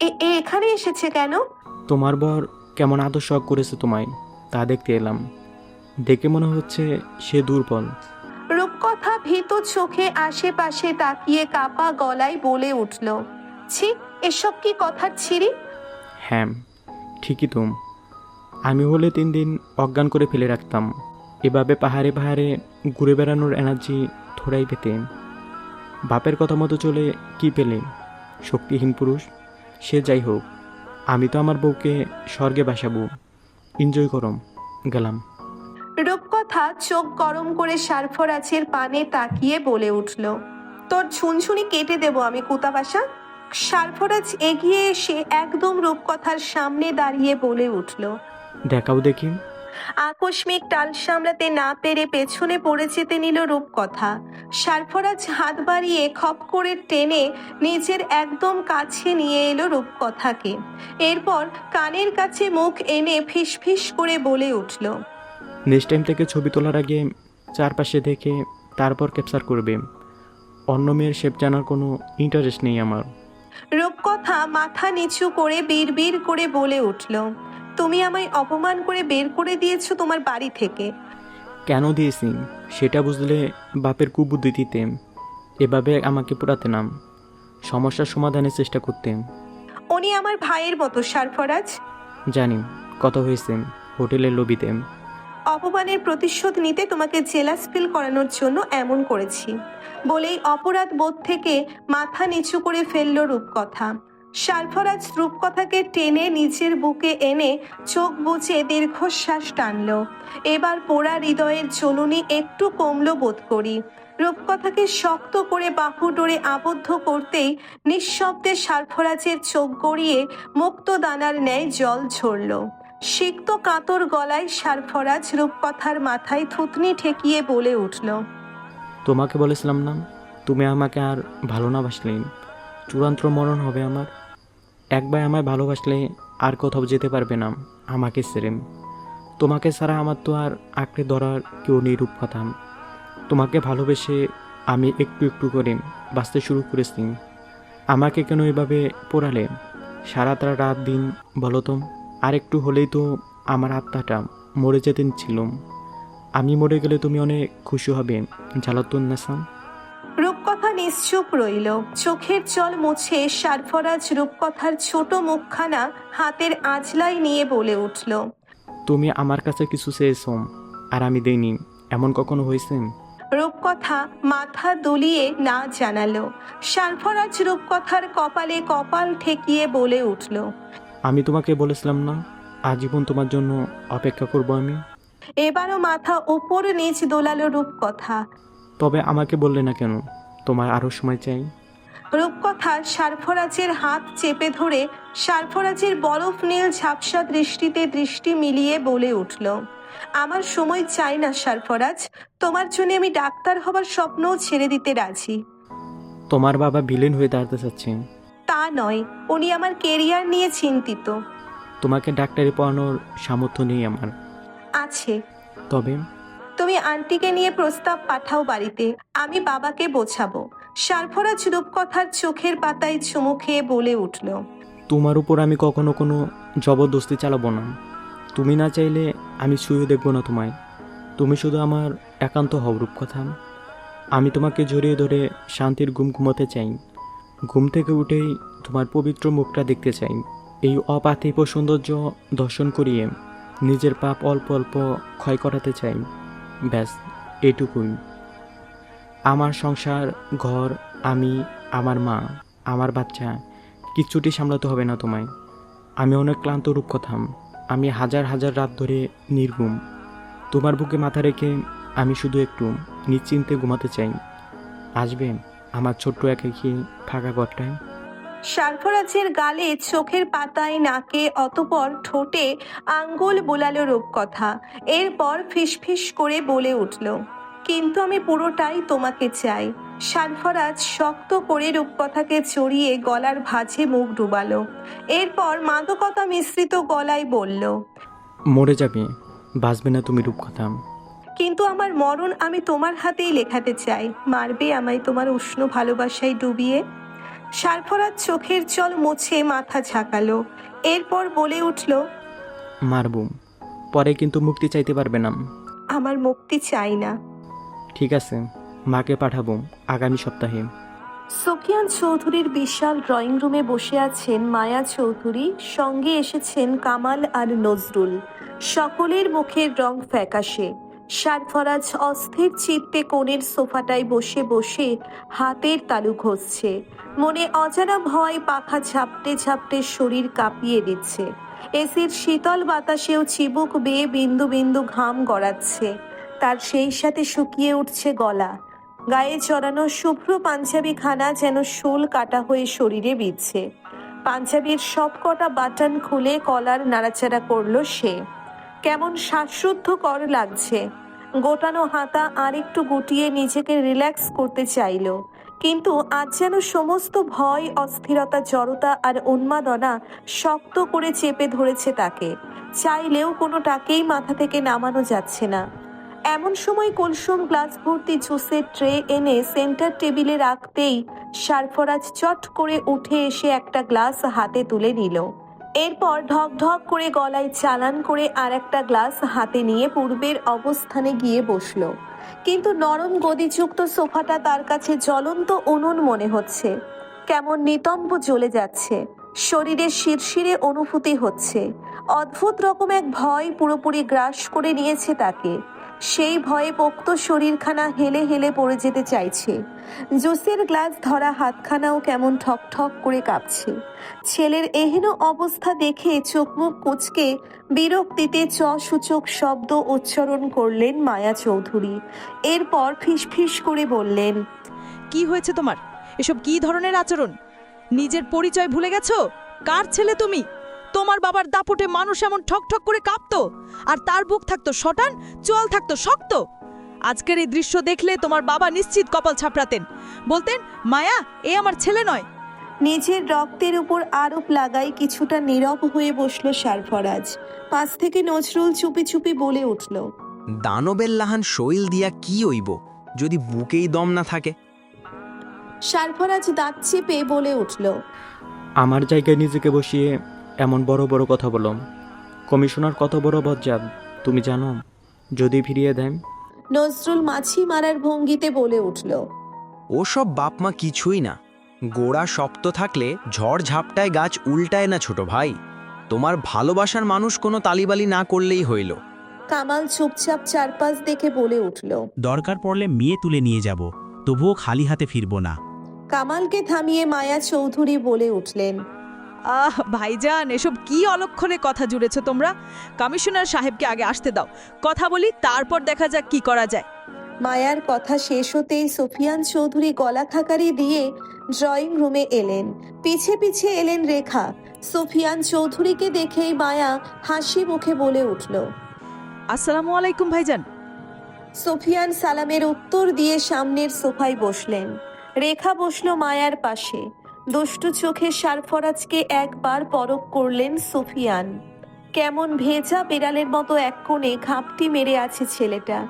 এ- এ এখানে এসেছে কেন? তোমার বর কেমন আদর শখ করেছে তোমায় তা দেখতে এলাম। দেখে মনে হচ্ছে সে দুর্বল। রূপকথা ভীত চোখে আশেপাশে তাকিয়ে কাপা গলায় বলে উঠল ছি এসব কি কথার ছিরি? হ্যাঁ ঠিকই তুম আমি হলে তিন দিন অজ্ঞান করে ফেলে রাখতাম। এভাবে পাহাড়ে পাহাড়ে ঘুরে বেড়ানোর এনার্জি থোড়াই পেতে বাপের কথা মতো চলে কি পেলে? শক্তিহীন পুরুষ। সে যাই হোক আমি তো আমার বউকে স্বর্গে বাসাবো। এনজয় করম গেলাম। রূপকথা চোখ গরম করে সারফরাজের পানে তাকিয়ে বলে উঠল তোর ছুনছুনি কেটে দেব আমি কুতাবাসা সারফরাজ এগিয়ে এসে একদম রূপকথার সামনে দাঁড়িয়ে বলে উঠল দেখাও দেখি। আকস্মিক টাল সামলাতে না পেরে পেছনে পড়ে যেতে নিল রূপকথা। সারফরাজ হাত বাড়িয়ে খপ করে টেনে নিজের একদম কাছে নিয়ে এলো রূপকথাকে। এরপর কানের কাছে মুখ এনে ফিস ফিস করে বলে উঠল নেক্সট টাইম থেকে ছবি তোলার আগে চারপাশে দেখে তারপর ক্যাপচার করবে। অন্য মেয়ের শেপ জানার কোনো ইন্টারেস্ট নেই আমার। রূপকথা মাথা নিচু করে বিড়বিড় করে বলে উঠল তুমি আমায় অপমান করে বের করে দিয়েছ তোমার বাড়ি থেকে। কেন দিয়েছি? সেটা বুঝলে বাপের কুবুদ্ধি দিতেম এভাবে আমাকে পোড়াতে নাম। সমস্যার সমাধানের চেষ্টা করতেন উনি আমার ভাইয়ের মতো সারফরাজ। জানি কত হয়েছে হোটেলের লবিতে অপমানের প্রতিশোধ নিতে তোমাকে জেলাস ফিল করানোর জন্য এমন করেছি। বলেই অপরাধ বোধ থেকে মাথা নিচু করে ফেলল রূপকথা। সারফরাজ রূপকথাকে টেনে নিজের বুকে এনে চোখ বুঝে দীর্ঘশ্বাস টানল। এবার পোড়া হৃদয়ের চলুনি একটু কমলো বোধ করি। রূপকথাকে শক্ত করে বাহু ডোরে আবদ্ধ করতেই নিঃশব্দে সারফরাজের চোখ গড়িয়ে মুক্ত দানার ন্যায় জল ঝরল। সিক্ত কাতর গলায় সারফরাজ রূপকথার মাথায় থুতনি ঠেকিয়ে বলে উঠল, তোমাকে বলেছিলাম না, তুমি আমাকে আর ভালো না বাসলে চূড়ান্ত মরণ হবে আমার। একবার আমায় ভালোবাসলে আর কোথাও যেতে পারবে না আমাকে ছেড়ে। তোমাকে ছাড়া আমার তো আর আঁকড়ে ধরার কেউ নেই রূপকথা তোমাকে ভালোবেসে আমি একটু একটু করে বাঁচতে শুরু করেছি। আমাকে কেন এভাবে পোড়ালে? সারা তারা রাত দিন, বলো তো, আর একটু হলেই তো আমার আত্মাটা মরে যেতে ছিল। আমি মরে গেলে তুমি অনেক খুশি হবে, জ্বালাতুন নেশাম রূপকথা নিশ্চুপ রইল। চোখের জল মুছে সারফরাজ রূপকথার ছোট মুখখানা হাতের আঁচলায় নিয়ে বলে উঠল। তুমি আমার কাছে কিছু চেয়েছো আর আমি দেইনি। এমন কখনো হয়েছে? রূপকথা মাথা দুলিয়ে না জানালো। সারফরাজ রূপকথার কপালে কপাল ঠেকিয়ে বলে উঠল। আমি তোমাকে বলেছিলাম না আজীবন তোমার জন্য অপেক্ষা করব আমি। এবারও মাথা উপর নিচ দোলালো রূপকথা। তবে আমাকে বললে না কেন? তোমার আরও সময় চাই। রূপকথা সারফরাজের হাত চেপে ধরে সারফরাজের বরফ নীল ঝাপসা দৃষ্টিতে দৃষ্টি মিলিয়ে বলে উঠল আমার সময় চাই না সারফরাজ তোমার জন্য আমি ডাক্তার হবার স্বপ্নও ছেড়ে দিতে রাজি। তোমার বাবা ভিলেন হয়ে দাঁড়াতে চাচ্ছে। তা নয় উনি আমার কেরিয়ার নিয়ে চিন্তিত। তোমাকে ডাক্তারি পড়ানোর সামর্থ্য নেই আমার। আছে। তবে তুমি আন্টিকে নিয়ে প্রস্তাব পাঠাও বাড়িতে, আমি বাবাকে বোঝাবো। সারফরাজ রূপকথার চোখের পাতায় চুমু খেয়ে বলে উঠল, তোমার উপর আমি কখনো কোনো জবরদস্তি চালাবো না। তুমি না চাইলে আমি শুয়ে দেখব না তোমায়। তুমি শুধু আমার একান্ত হও রূপকথা। আমি তোমাকে জড়িয়ে ধরে শান্তির ঘুম ঘুমোতে চাই। ঘুম থেকে উঠেই তোমার পবিত্র মুখটা দেখতে চাই। এই অপার্থিব সৌন্দর্য দর্শন করিয়ে নিজের পাপ অল্প অল্প ক্ষয় করাতে চাই। ব্যাস, এটুকুই। আমার সংসার, ঘর, আমি, আমার মা, আমার বাচ্চা কিচ্ছুটি সামলাতে হবে না তোমায়। আমি অনেক ক্লান্ত রূপকথাম আমি হাজার হাজার রাত ধরে নির্গুম তোমার বুকে মাথা রেখে আমি শুধু একটু নিশ্চিন্তে ঘুমাতে চাই। আসবে আমার ছোট্ট একাকি ফাঁকা ঘরটায়? সারফরাজের গালে চোখের পাতায় নাকে অতপর ঠোঁটে আঙ্গুল বোলালো রূপকথা। এরপর ফিসফিস করে বলে উঠল কিন্তু আমি পুরোটাই তোমাকে চাই। সারফরাজ শক্ত করে রূপকথাকে চড়িয়ে গলার ভাঁজে মুখ ডুবালো। এরপর মাদকতা মিশ্রিত গলায় বলল মরে যাবে বাঁচবে না তুমি রূপকথা। কিন্তু আমার মরণ আমি তোমার হাতেই লেখাতে চাই। মারবে আমায় তোমার উষ্ণ ভালোবাসায় ডুবিয়ে? সারফরাজ চোখের জল মুছে মাথা ঝাঁকালো। এরপর বলে উঠল মারবো। পরে কিন্তু মুক্তি চাইতে পারবে না। আমার মুক্তি চাই না। ঠিক আছে মাকে পাঠাবো আগামী সপ্তাহে। সুফিয়ান চৌধুরীর বিশাল ড্রয়িং রুমে বসে আছেন মায়া চৌধুরী সঙ্গে এসেছেন কামাল আর নজরুল। সকলের মুখের রং ফ্যাকাশে। সারফরাজ অস্থির চিত্তে কোণের সোফাটায় বসে বসে হাতের তালু ঘষছে। মনে অজানা ভয় পাখা ঝাপটে ঝাপটে শরীর কাঁপিয়ে দিচ্ছে। এসির শীতল বাতাসেও চিবুক বেয়ে বিন্দু বিন্দু ঘাম গড়াচ্ছে। তার সেই সাথে শুকিয়ে উঠছে গলা। গায়ে চড়ানো শুভ্র পাঞ্জাবি খানা যেন শোল কাটা হয়ে শরীরে বিচ্ছে পাঞ্জাবির সবকটা বাটন খুলে কলার নাড়াচাড়া করল সে। কেমন শ্বাসরুদ্ধকর লাগছে। গোটানো হাতা আর একটু গুটিয়ে নিজেকে রিল্যাক্স করতে চাইলো। কিন্তু আজ যেন সমস্ত ভয়, অস্থিরতা, জড়তা আর উন্মাদনা শক্ত করে চেপে ধরেছে তাকে। চাইলেও কোনোটাকেই মাথা থেকে নামানো যাচ্ছে না। এমন সময় কলসুম গ্লাস ভর্তি জুসের ট্রে এনে সেন্টার টেবিলে রাখতেই সারফরাজ চট করে উঠে এসে একটা গ্লাস হাতে তুলে নিল। এরপর ঢক ঢক করে গলায় চালান করে আর একটা গ্লাস হাতে নিয়ে পূর্বের অবস্থানে গিয়ে বসল। কিন্তু নরম গদিযুক্ত সোফাটা তার কাছে জ্বলন্ত উনুন মনে হচ্ছে। কেমন নিতম্ব জ্বলে যাচ্ছে। শরীরে শিরশিরে অনুভূতি হচ্ছে। অদ্ভুত রকম এক ভয় পুরোপুরি গ্রাস করে নিয়েছে তাকে। সেই ভয়ে পোক্ত শরীরখানা হেলে হেলে পড়ে যেতে চাইছে। জুসের গ্লাস ধরা হাতখানাও কেমন ঠক ঠক করে কাঁপছে। ছেলের এহেন অবস্থা দেখে চোখ মুখ কুচকে বিরক্তিতে চ সূচক শব্দ উচ্চারণ করলেন মায়া চৌধুরী। এরপর ফিসফিস করে বললেন, কি হয়েছে তোমার? এসব কি ধরনের আচরণ? নিজের পরিচয় ভুলে গেছো? কার ছেলে তুমি? তোমার বাবার দাপটে মানুষ এমন ঠক ঠক করে কাঁপতো আর তার বুক থাকতো শটান চোয়াল থাকতো শক্ত। আজকের এই দৃশ্য দেখলে তোমার বাবা নিশ্চিত কপাল ছাপড়াতেন। বলতেন মায়া এ আমার ছেলে নয়। নিজের রক্তের উপর আরোপ লাগাই কিছুটা নীরব হয়ে বসল সারফরাজ। পাশ থেকে নজরুল চুপি চুপি বলে উঠল দানবের লাহান শৈল দিয়া কি হইব যদি বুকেই দম না থাকে? সারফরাজ দাঁত চেপে বলে উঠল আমার জায়গায় নিজেকে বসিয়ে এমন বড় বড় কথা বলো। কমিশনার কত বড় বজ্জাত তুমি জানো? যদি ফিরিয়ে দেন। নজরুল মাছি মারার ভঙ্গিতে বলে উঠল ওসব বাপমা কিছুই না। গোড়া শক্ত থাকলে ঝড় ঝাপটায় গাছ উল্টায় না ছোট ভাই। তোমার ভালোবাসার মানুষ কোনো তালিবালি না করলেই হইল। কামাল চুপচাপ চারপাশ দেখে বলে উঠল দরকার পড়লে মেয়ে তুলে নিয়ে যাব তবুও খালি হাতে ফিরব না। কামালকে থামিয়ে মায়া চৌধুরী বলে উঠলেন আহ ভাইজান এসব কি অলক্ষণে কথা জুড়েছ তোমরা? কমিশনার সাহেবকে আগে আসতে দাও। কথা বলি তারপর দেখা যাক কি করা যায়। মায়ার কথা শেষ হতেই সুফিয়ান চৌধুরী গলা খাকারি দিয়ে ড্রয়িং রুমে এলেন। পিছে পিছে এলেন রেখা। সুফিয়ান চৌধুরীকে দেখেই মায়া হাসি মুখে বলে উঠল আসসালামু আলাইকুম ভাইজান। সুফিয়ান সালামের উত্তর দিয়ে সামনের সোফায় বসলেন। রেখা বসল মায়ার পাশে। দুষ্টু চোখে সারফরাজকে একবার পরক করলেন সুফিয়ান। কেমন ভেজা বেড়ালের মতো এক কোণে ঘাপটি মেরে আছে ছেলেটা।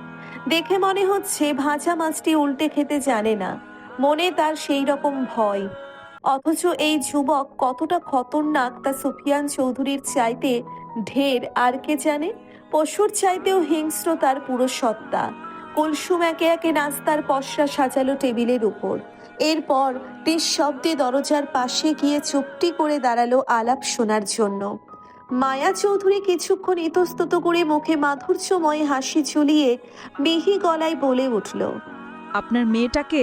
দেখে মনে হচ্ছে ভাজা মাছটি উল্টে খেতে জানে না। মনে তার সেই রকম ভয়। অথচ এই যুবক কতটা খতরনাক তা সুফিয়ান চৌধুরীর চাইতে ঢের আর কে জানে? পশুর চাইতেও হিংস্র তার পুরো সত্তা কুলসুম একে একে নাস্তার পশরা সাজালো টেবিলের উপর। এরপর নিঃশব্দে দরজার পাশে গিয়ে চুপটি করে দাঁড়াল আলাপ শোনার জন্য। মায়া চৌধুরী কিছুক্ষণ ইতস্তত করে মুখে মাধুর্যময় হাসি ঝুলিয়ে মিহি গলায় বলে উঠল, আপনার মেয়েটাকে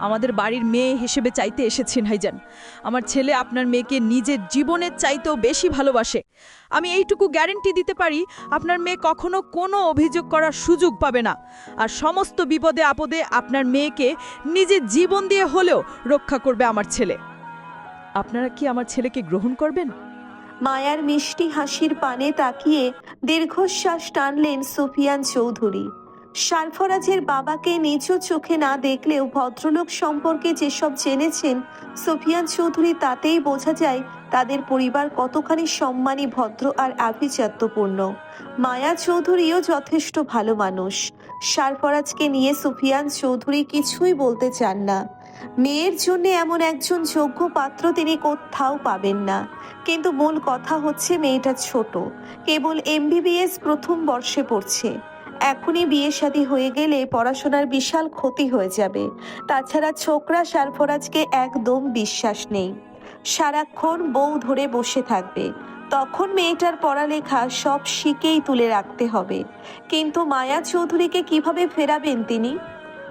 আমাদের বাড়ির মেয়ে হিসেবে চাইতে এসেছেন, হাইজান। আমার ছেলে আপনার মেয়েকে নিজের জীবনের চাইতেও বেশি ভালোবাসে। আমি এইটুকু গ্যারেন্টি দিতে পারি, আপনার মেয়ে কখনো কোনো অভিযোগ করার সুযোগ পাবে না। আর সমস্ত বিপদে আপদে আপনার মেয়েকে নিজের জীবন দিয়ে হলেও রক্ষা করবে আমার ছেলে। আপনারা কি আমার ছেলেকে গ্রহণ করবেন? মায়ার মিষ্টি হাসির পানে তাকিয়ে দীর্ঘশ্বাস টানলেন সুফিয়ান চৌধুরী। সারফরাজের বাবাকে নিচু চোখে না দেখলেও ভদ্রলোক সম্পর্কে যেসব জেনেছেন, সুফিয়ান চৌধুরী তাতেই বোঝা যায় তাদের পরিবার কতখানি সম্মানী, ভদ্র আর আভিজাত্যপূর্ণ। মায়া চৌধুরীও যথেষ্ট ভালো মানুষ। সারফরাজকে নিয়ে সুফিয়ান চৌধুরী কিছুই বলতে চান না। মেয়ের জন্য এমন একজন যোগ্য পাত্র তিনি কোথাও পাবেন না। কিন্তু মূল কথা হচ্ছে মেয়েটা ছোট। কেবল এমবিবিএস প্রথম বর্ষে পড়ছে। এখনই বিয়ে শাদী হয়ে গেলে পড়াশোনার বিশাল ক্ষতি হয়ে যাবে। তাছাড়া ছোকরা সারফরাজকে একদম বিশ্বাস নেই। সারাক্ষণ বউ ধরে বসে থাকবে। তখন মেয়েটার পড়ালেখা সব শিখেই তুলে রাখতে হবে। কিন্তু মায়া চৌধুরীকে কীভাবে ফেরাবেন তিনি?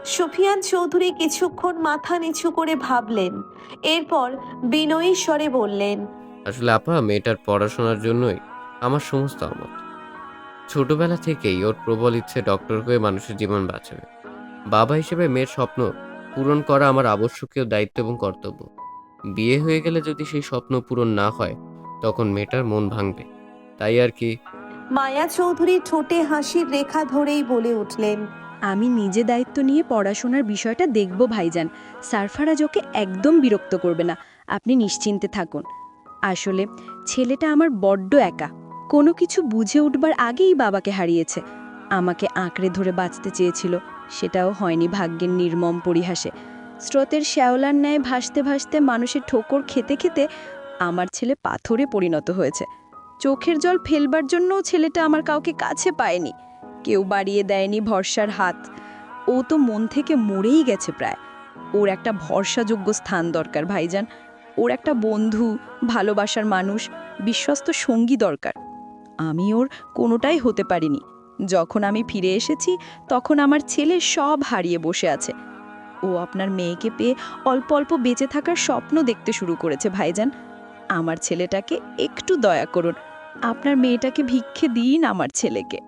সুফিয়ান চৌধুরী কিছুক্ষণ মাথা নিচু করে ভাবলেন। এরপর বিনয়ী স্বরে বললেন, আসলে আপা, মেয়েটার পড়াশোনার জন্যই আমার সমস্ত আমত ছোটবেলা থেকেই ওর প্রবল ইচ্ছে ডক্টর হয়ে মানুষের জীবন বাঁচাবে। বাবা হিসেবে মেয়ের স্বপ্ন পূরণ করা আমার আবশ্যকীয় দায়িত্ব এবং কর্তব্য। বিয়ে হয়ে গেলে যদি সেই স্বপ্ন পূরণ না হয় তখন মেয়েটার মন ভাঙবে। তাই আর কি? মায়া চৌধুরী ঠোঁটে হাসির রেখা ধরেই বলে উঠলেন আমি নিজে দায়িত্ব নিয়ে পড়াশোনার বিষয়টা দেখব ভাইজান। সারফারাজ ওকে একদম বিরক্ত করবে না। আপনি নিশ্চিন্তে থাকুন। আসলে ছেলেটা আমার বড্ড একা। কোনো কিছু বুঝে উঠবার আগেই বাবাকে হারিয়েছে। আমাকে আঁকড়ে ধরে বাঁচতে চেয়েছিল, সেটাও হয়নি ভাগ্যের নির্মম পরিহাসে। স্রোতের শ্যাওলার ন্যায় ভাসতে ভাসতে মানুষের ঠোকর খেতে খেতে আমার ছেলে পাথরে পরিণত হয়েছে। চোখের জল ফেলবার জন্যও ছেলেটা আমার কাউকে কাছে পায়নি। কেউ বাড়িয়ে দেয়নি ভরসার হাত। ও তো মন থেকে মরেই গেছে প্রায়। ওর একটা ভরসাযোগ্য স্থান দরকার, ভাইজান। ওর একটা বন্ধু, ভালোবাসার মানুষ, বিশ্বস্ত সঙ্গী দরকার। আমি ওর কোনোটাই হতে পারিনি। যখন আমি ফিরে এসেছি, তখন আমার ছেলে সব হারিয়ে বসে আছে। ও আপনার মেয়েকে পেয়ে অল্প অল্প বেঁচে থাকার স্বপ্ন দেখতে শুরু করেছে, ভাইজান। আমার ছেলেটাকে একটু দয়া করুন। আপনার মেয়েটাকে ভিক্ষে দিন আমার ছেলেকে।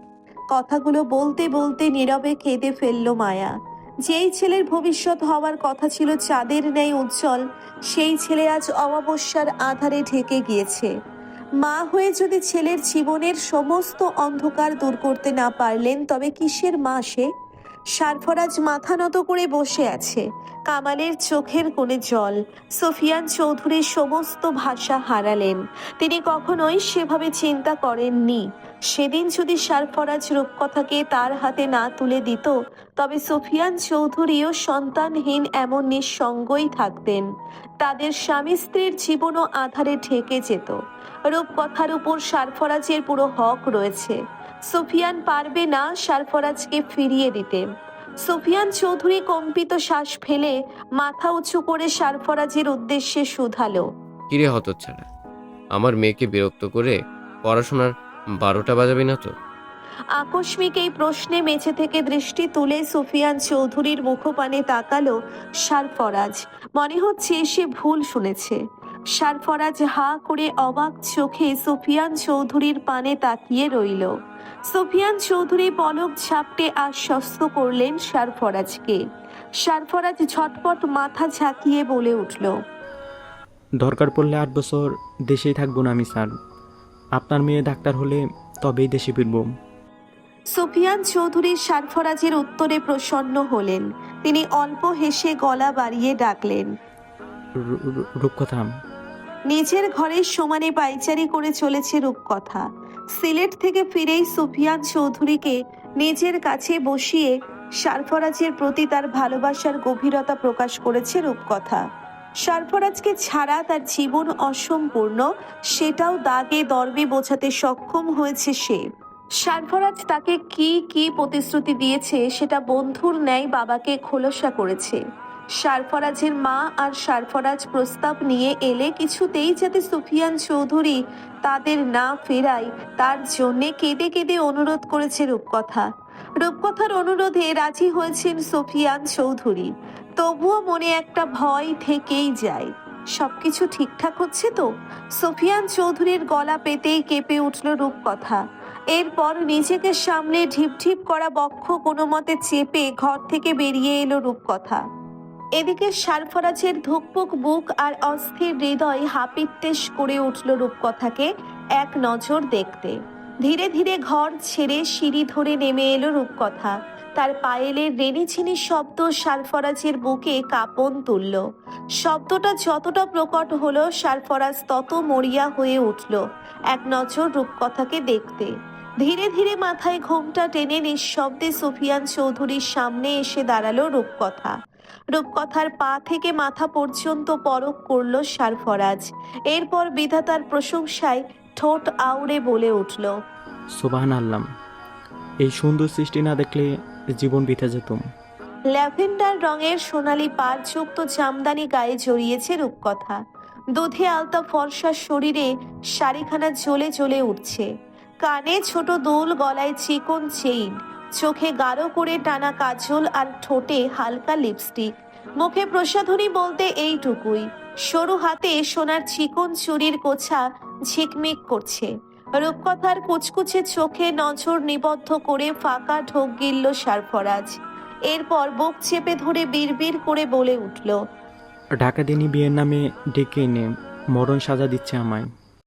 কথাগুলো বলতে বলতে নীরবে কেঁদে ফেলল মায়া। যেই ছেলের ভবিষ্যৎ হওয়ার কথা ছিল চাঁদের ন্যায় উজ্জ্বল, সেই ছেলে আজ অমাবস্যার আধারে ঢেকে গিয়েছে। মা হয়ে যদি ছেলের জীবনের সমস্ত অন্ধকার দূর করতে না পারলেন, তবে কিসের মা সে? সারফরাজ মাথা নত করে বসে আছে, কামালের চোখের কোণে জল। সোফিয়ান চৌধুরীর সমস্ত ভাষা হারালেন। তিনি কখনোই সেভাবে চিন্তা করেননি। সেদিন যদি সারফরাজ রূপকথাকে তার হাতে না তুলে দিত, তবে সুফিয়ান চৌধুরীও সন্তানহীন এমন নিঃসঙ্গই থাকতেন। তাদের স্বামী স্ত্রীর জীবনও আধারে ঢেকে যেত। রূপকথার উপর সারফরাজের পুরো হক রয়েছে। সুফিয়ান পারবে না সারফরাজকে ফিরিয়ে দিতে। সুফিয়ান চৌধুরী কম্পিত শ্বাস ফেলে মাথা উঁচু করে সারফরাজের উদ্দেশ্যে শুধালো। কিরে হতচ্ছাড়া? আমার মেয়েকে বিরক্ত করে পড়াশোনার বারোটা বাজাবি না তো? আকস্মিক এই প্রশ্নে মেঝে থেকে দৃষ্টি তুলে সুফিয়ান চৌধুরীর মুখপানে তাকালো সারফরাজ মনে হচ্ছে সে ভুল শুনেছে। সারফরাজ হা করে অবাক চোখে সুফিয়ান চৌধুরীর পানে তাকিয়ে রইল। সুফিয়ান চৌধুরী পলক ঝাপটে আশ্বস্ত করলেন সারফরাজকে সারফরাজ ঝটপট মাথা ঝাঁকিয়ে বলে উঠল দরকার পড়লে আট বছর দেশেই থাকব না আমি স্যার। আপনার মেয়ে ডাক্তার হলে তবেই দেশে ফিরব। সুফিয়ান চৌধুরী সারফরাজের উত্তরে প্রসন্ন হলেন। তিনি অল্প হেসে গলা বাড়িয়ে ডাকলেন। রূপকথা নিজের ঘরের সমানে পাইচারি করে চলেছে রূপকথা। সিলেট থেকে ফিরেই সুফিয়ান চৌধুরীকে নিজের কাছে বসিয়ে সারফরাজের প্রতি তার ভালোবাসার গভীরতা প্রকাশ করেছে রূপকথা। সারফরাজকে ছাড়া তার জীবন অসম্পূর্ণ, সেটাও দাগে দর্বে বোঝাতে সক্ষম হয়েছে সে। সারফরাজ তাকে কি কি প্রতিশ্রুতি দিয়েছে সেটা বন্ধুর ন্যায় বাবাকে খোলসা করেছে। সারফরাজের মা আর সারফরাজ প্রস্তাব নিয়ে এলে কিছুতেই যাতে সুফিয়ান চৌধুরী তাদের না ফেরায়, তার জন্যে কেঁদে কেঁদে অনুরোধ করেছে রূপকথা। রূপকথার অনুরোধে রাজি হয়েছেন সুফিয়ান চৌধুরী। তবুও মনে একটা ভয় থেকেই যায়। সবকিছু ঠিকঠাক হচ্ছে তো? সোফিয়ান চৌধুরীর গলা পেতেই কেঁপে উঠল রূপকথা। এরপর নিজেকে সামলে ঢিপঢিপ করা বক্ষ কোনো মতে চেপে ঘর থেকে বেরিয়ে এলো রূপকথা। এদিকে সারফরাজের ধুকপুক বুক আর অস্থির হৃদয় হাপিত্তেশ করে উঠল রূপকথাকে এক নজর দেখতে। ধীরে ধীরে ঘর ছেড়ে সিঁড়ি ধরে নেমে এলো রূপকথা। তার পায়েলের রেনিছিনি শব্দ সারফরাজের বুকে কাঁপন তুলল। শব্দটা যতটা প্রকট হলো সারফরাজ তত মরিয়া হয়ে উঠল এক নজর রূপকথাকে দেখতে। ধীরে ধীরে মাথায় ঘোমটা টেনে নিঃশব্দে সুফিয়ান চৌধুরীর সামনে এসে দাঁড়াল রূপকথা। রূপকথার পা থেকে মাথা পর্যন্ত পরক করল সারফরাজ এরপর বিধাতার প্রশংসায় ঠোঁট আউড়ে বলে উঠল সোবাহান আল্লাম এই সুন্দর সৃষ্টি না দেখলে জীবন বিতে যেতুম ল্যাভেন্ডার রঙের সোনালি পাড়যুক্ত জামদানি গায়ে জড়িয়েছে রূপকথা। দুধে আলতা ফর্সা শরীরে শাড়িখানা জ্বলে জ্বলে উঠছে। কানে ছোট দুল গলায় চিকন চেইন। চোখে গাঢ় করে টানা কাজল আর ঠোঁটে হালকা লিপস্টিক। মুখে প্রসাধনী বলতে এইটুকুই। সরু হাতে সোনার চিকন চুরির কোছা ঝিকমিক করছে। রূপকথার কুচকুচে চোখে নজর নিবদ্ধ করে ফাঁকা ঢোক গিলল সারফরাজ। এরপর বুক চেপে ধরে বিড়বিড় করে বলে উঠল, ঢাকা দিনী বিয়ের নামে ডেকে এনে মরণ সাজা দিচ্ছে আমায়।